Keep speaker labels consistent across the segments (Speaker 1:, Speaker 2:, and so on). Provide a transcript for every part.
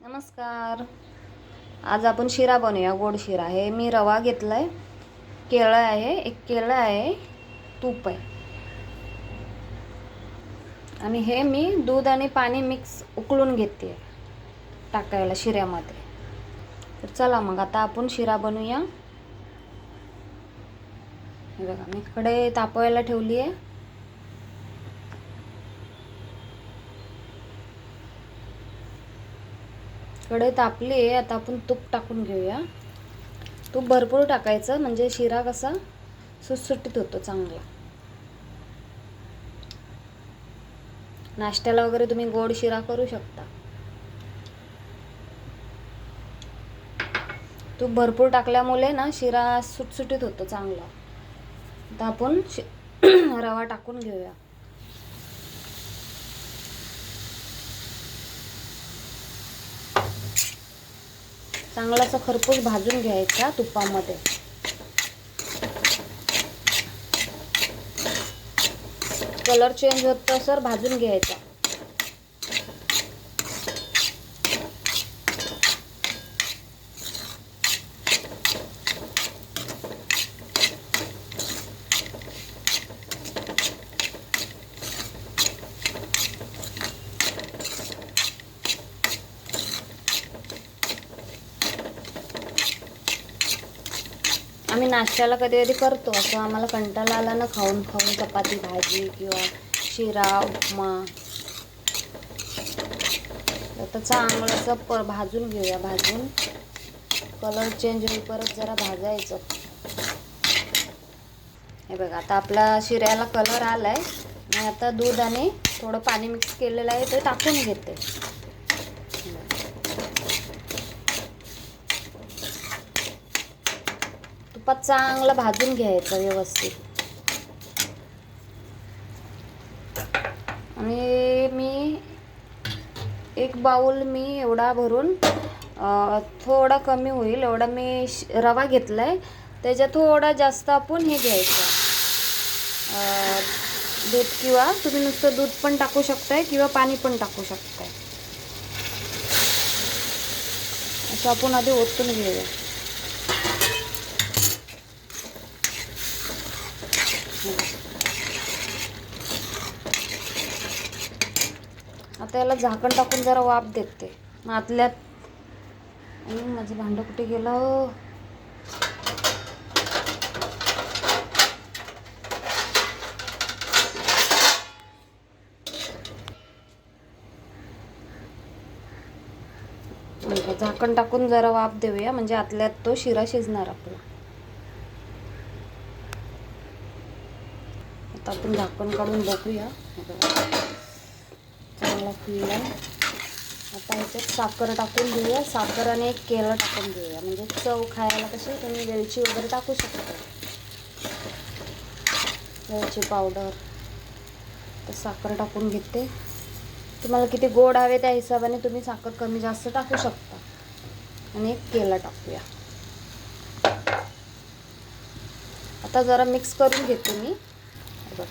Speaker 1: नमस्कार. आज आपण शिरा बनवूया. गोड शिरा. हे मी रवा घेतला आहे केळं आहे. एक केळं आहे. तूप आहे. आणि हे मी दूध आणि पाणी मिक्स उकळून घेते. टाकायला शिऱ्यामध्ये. तर चला मग आता आपण शिरा बनवूया. बघा मी कडे तापवायला ठेवली आहे कढई तापली आहे आता आपण तूप टाकून घेऊया. तूप भरपूर टाकायचं म्हणजे शिरा कसा सुटसुटीत होतो चांगला. नाश्त्याला वगैरे तुम्ही गोड शिरा करू शकता. तूप भरपूर टाकल्यामुळे ना शिरा सुटसुटीत होतो चांगला. आता आपण शि रवा टाकून घेऊया. चांगला असा खरपूस भाजून घ्यायचा तुपामध्ये. कलर चेंज होत सर भाजून घ्यायचा. आम्ही नाश्त्याला कधी कधी करतो असं आम्हाला कंटाळा आला ना खाऊन खाऊन चपाती भाजी किंवा शिरा उपमा. आता चांगलं असं प भाजून घेऊया भाजून. कलर चेंज होईल परत जरा भाजायचं. हे बघा आता आपला शिऱ्याला कलर आला आहे आणि आता दूध आणि थोडं पाणी मिक्स केलेलं आहे ते टाकून घेते. तुपात चांगलं भाजून घ्यायचं व्यवस्थित. आणि मी एक बाऊल मी एवढा भरून थोडा कमी होईल एवढा मी श- रवा घेतला आहे त्याच्यात थोडा जास्त आपण हे घ्यायचं. दूध किंवा तुम्ही नुसतं दूध पण टाकू शकताय किंवा पाणी पण टाकू शकताय. असं आपण आधी ओतून घेऊया. आता याला झाकण टाकून जरा वाफ देते. मग आतल्यात आणि माझं भांडं कुठे गेलं? म्हणजे झाकण टाकून जरा वाफ देऊया म्हणजे आतल्यात तो शिरा शिजणार आपला. आता आपण झाकण काढून बघूया. हे बघा. आता ह्याच्यात साखर टाकून घेऊया साखर आणि एक केळं टाकून घेऊया म्हणजे चव खायला कशी तुम्ही वेलची वगैरे टाकू शकता. वेलची पावडर. तर साखर टाकून घेते. तुम्हाला किती गोड हवे त्या हिशोबाने तुम्ही साखर कमी जास्त टाकू शकता. आणि एक केला टाकूया. आता जरा मिक्स करून घेते मी. बघ.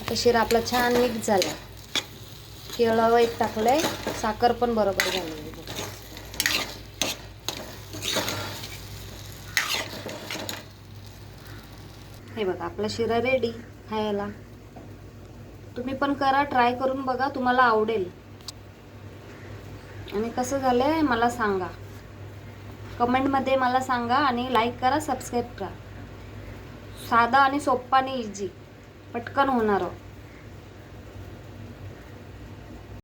Speaker 1: आता शिरा आपला छान मिक्स झाला. केळं एक टाकलंय. साखर पण बरोबर झालेली हे बघा आपला शिरा रेडी खायला तुम्ही पण करा ट्राय करून बघा तुम्हाला आवडेल. आणि कसं झालंय मला सांगा. कमेंटमध्ये मला सांगा आणि लाईक करा सबस्क्राईब करा. साधा आणि सोप्पा आणि इझी पटकन होणार हो.